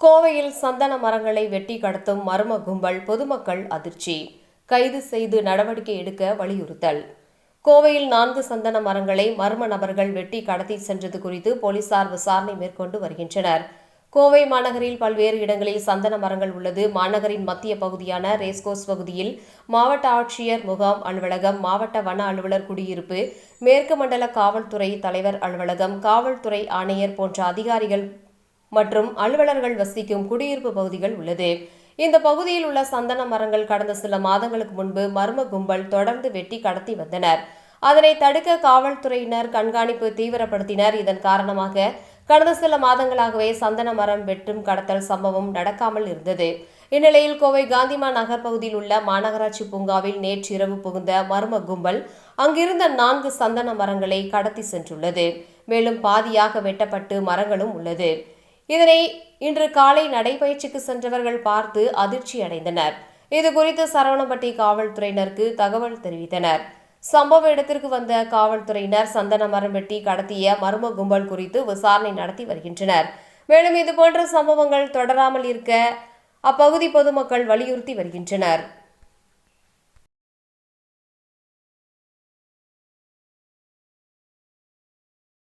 கோவையில் சந்தன மரங்களை வெட்டி கடத்தும் மர்ம கும்பல் பொதுமக்கள் அதிர்ச்சி. கைது செய்து நடவடிக்கை எடுக்க வலியுறுத்தல். கோவையில் நான்கு சந்தன மரங்களை மர்ம நபர்கள் வெட்டி கடத்தி சென்றது குறித்து போலீசார் விசாரணை மேற்கொண்டு வருகின்றனர். கோவை மாநகரில் பல்வேறு இடங்களில் சந்தன மரங்கள் உள்ளது. மாநகரின் மத்திய பகுதியான ரேஸ்கோஸ் பகுதியில் மாவட்ட ஆட்சியர் முகாம் அலுவலகம் மாவட்ட வன அலுவலர் குடியிருப்பு மேற்கு மண்டல காவல்துறை தலைவர் அலுவலகம் காவல்துறை ஆணையர் போன்ற அதிகாரிகள் மற்றும் அலுவலர்கள் வசிக்கும் குடியிருப்பு பகுதிகள் உள்ளது. இந்த பகுதியில் உள்ள சந்தன மரங்கள் கடந்த சில மாதங்களுக்கு முன்பு மர்ம கும்பல் தொடர்ந்து வெட்டி கடத்தி வந்தனர். அதனை தடுக்க காவல்துறையினர் கண்காணிப்பு தீவிரப்படுத்தினர். இதன் காரணமாக கடந்த சில மாதங்களாகவே சந்தன மரம் வெட்டும் கடத்தல் சம்பவம் நடக்காமல் இருந்தது. இந்நிலையில் கோவை காந்திமா நகர் பகுதியில் உள்ள மாநகராட்சி பூங்காவில் நேற்றிரவு புகுந்த மர்ம கும்பல் அங்கிருந்த நான்கு சந்தன மரங்களை கடத்தி சென்றுள்ளது. மேலும் பாதியாக வெட்டப்பட்டு மரங்களும் உள்ளது. இதனை இன்று காலை நடைபயிற்சிக்கு சென்றவர்கள் பார்த்து அதிர்ச்சி அடைந்தனர். இது குறித்து சரவணம்பட்டி காவல்துறையினருக்கு தகவல் தெரிவித்தனர். சம்பவ இடத்திற்கு வந்த காவல்துறையினர் சந்தன மரம் வெட்டி கடத்திய மர்ம கும்பல் குறித்து விசாரணை நடத்தி வருகின்றனர். மேலும் இதுபோன்ற சம்பவங்கள் தொடராமல் இருக்க அப்பகுதி பொதுமக்கள் வலியுறுத்தி வருகின்றனர்.